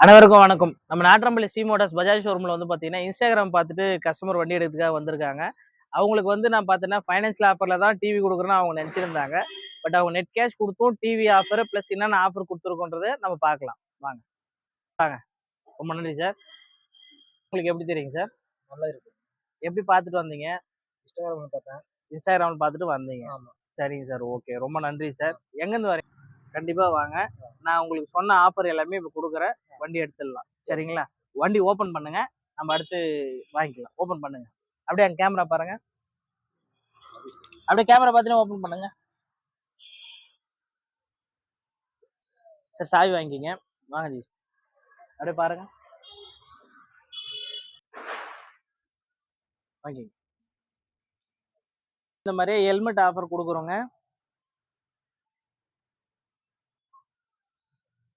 அனைவருக்கும் வணக்கம். நம்ம நாட்டம்பள்ளி சி மோட்டார்ஸ் பஜாஜ் ஷோரூம்ல வந்து பார்த்தீங்கன்னா இன்ஸ்டாகிராம் பார்த்துட்டு கஸ்டமர் வண்டி எடுக்கிறதுக்காக வந்திருக்காங்க. அவங்களுக்கு வந்து நான் பார்த்தீங்கன்னா ஃபைனான்ஷியல் ஆஃபரில் தான் டிவி கொடுக்குறேன்னு அவங்க நினச்சிருந்தாங்க. பட் அவங்க நெட் கேஷ் கொடுத்தும் டிவி ஆஃபர் ப்ளஸ் என்னென்ன ஆஃபர் கொடுத்துருக்கோன்றதை நம்ம பார்க்கலாம். வாங்க. வாங்க. ரொம்ப நன்றி சார் உங்களுக்கு எப்படி தெரியுங்க சார் நல்லா இருக்கு. எப்படி பார்த்துட்டு வந்தீங்க? இன்ஸ்டாகிராம்ல பார்த்தேன். இன்ஸ்டாகிராமில் பார்த்துட்டு வந்தீங்க. ஆமா. சரிங்க சார் ஓகே ரொம்ப நன்றி சார் எங்கேருந்து வரீங்க? கண்டிப்பாக வாங்க. நான் உங்களுக்கு சொன்ன ஆஃபர் எல்லாமே இப்போ கொடுக்குறேன். வண்டி எடுத்துடலாம். சரிங்களா? வண்டி ஓப்பன் பண்ணுங்க. நம்ம அடுத்து வாங்கிக்கலாம். ஓப்பன் பண்ணுங்க. அப்படியே அங்கே கேமரா பாருங்க. அப்படியே கேமரா பார்த்தீங்கன்னா ஓப்பன் பண்ணுங்க. சரி சாவி வாங்கிக்கிங்க. வாங்க ஜி. அப்படியே பாருங்க. வாங்கிங்க இந்த மாதிரி ஹெல்மெட் ஆஃபர் கொடுக்குறோங்க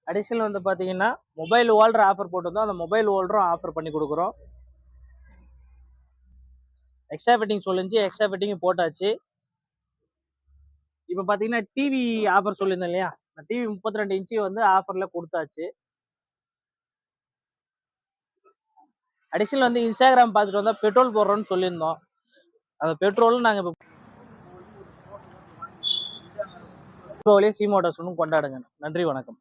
அடிஷனல் வந்து பார்த்தீங்கன்னா மொபைல் ஹோல்டர் ஆஃபர் போட்டிருந்தோம். அந்த மொபைல் ஹோல்டரும் ஆஃபர் பண்ணி கொடுக்குறோம். எக்ஸ்ட்ரா ஃபிட்டிங் சொல்லிச்சு எக்ஸ்ட்ரா ஃபிட்டிங் போட்டாச்சு. இப்போ பார்த்தீங்கன்னா டிவி ஆஃபர் சொல்லியிருந்தேன் இல்லையா? டிவி முப்பத்தி ரெண்டு இன்ச்சு வந்து ஆஃபரில் கொடுத்தாச்சு. அடிஷனல் வந்து இன்ஸ்டாகிராம் பார்த்துட்டு வந்தால் பெட்ரோல் போடுறோன்னு சொல்லியிருந்தோம். அந்த பெட்ரோலும் நாங்கள் இப்போ சி சொன்னும் கொண்டாடுங்க. நன்றி வணக்கம்.